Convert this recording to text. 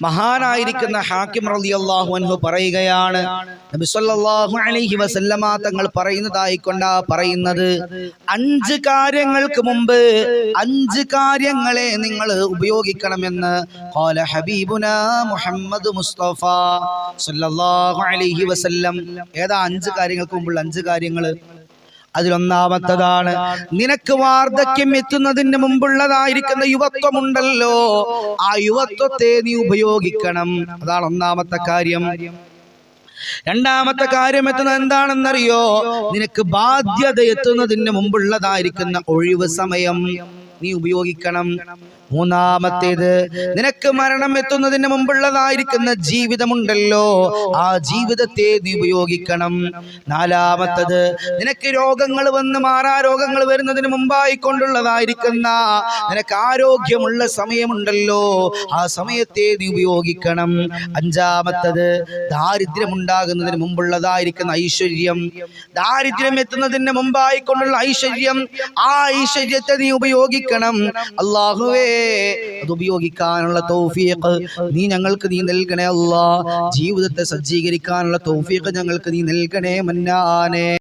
മഹാനായിരിക്കുന്ന ഹാക്കിം റലി അള്ളാഹു അൻഹു പറയുകയാണ്. അലൈഹി വസല്ലമ തങ്ങൾ പറയുന്നതായിക്കൊണ്ടാ പറയുന്നത്. അഞ്ച് കാര്യങ്ങൾക്ക് മുമ്പ് അഞ്ച് കാര്യങ്ങളെ നിങ്ങൾ ഉപയോഗിക്കണമെന്ന് മുഹമ്മദ് മുസ്തഫ സല്ലല്ലാഹു അലൈഹി വസല്ലം. ഏതാ അഞ്ച് കാര്യങ്ങൾക്ക് മുമ്പുള്ള അഞ്ച് കാര്യങ്ങൾ അതിലൊന്നാമത്തതാണ്. നിനക്ക് വാർദ്ധക്യം എത്തുന്നതിന് മുമ്പുള്ളതായിരിക്കുന്ന യുവത്വമുണ്ടല്ലോ. ആ യുവത്വത്തെ നീ ഉപയോഗിക്കണം. അതാണ് ഒന്നാമത്തെ കാര്യം. രണ്ടാമത്തെ കാര്യം എത്തുന്നത് എന്താണെന്നറിയോ? നിനക്ക് ബാധ്യത എത്തുന്നതിന് മുമ്പുള്ളതായിരിക്കുന്ന ഒഴിവ് സമയം നീ ഉപയോഗിക്കണം. മൂന്നാമത്തേത് നിനക്ക് മരണം എത്തുന്നതിന് മുമ്പുള്ളതായിരിക്കുന്ന ജീവിതമുണ്ടല്ലോ. ആ ജീവിതത്തെ നീ ഉപയോഗിക്കണം. നാലാമത്തത് നിനക്ക് രോഗങ്ങൾ വന്ന് മാറാ രോഗങ്ങൾ വരുന്നതിന് മുമ്പായി കൊണ്ടുള്ളതായിരിക്കുന്ന നിനക്ക് ആരോഗ്യമുള്ള സമയമുണ്ടല്ലോ. ആ സമയത്തെ നീ ഉപയോഗിക്കണം. അഞ്ചാമത്തത് ദാരിദ്ര്യം ഉണ്ടാകുന്നതിന് മുമ്പുള്ളതായിരിക്കുന്ന ഐശ്വര്യം. ദാരിദ്ര്യം എത്തുന്നതിന് മുമ്പായി കൊണ്ടുള്ള ഐശ്വര്യം ആ ഐശ്വര്യത്തെ നീ ഉപയോഗിക്കണം. അള്ളാഹുവേ അത് ഉപയോഗിക്കാനുള്ള തൗഫീഖ് നീ ഞങ്ങൾക്ക് നീ നൽകണേ അല്ലാ. ജീവിതത്തെ സജ്ജീകരിക്കാനുള്ള തൗഫീഖ് ഞങ്ങൾക്ക് നീ നൽകണേ മന്നാനെ.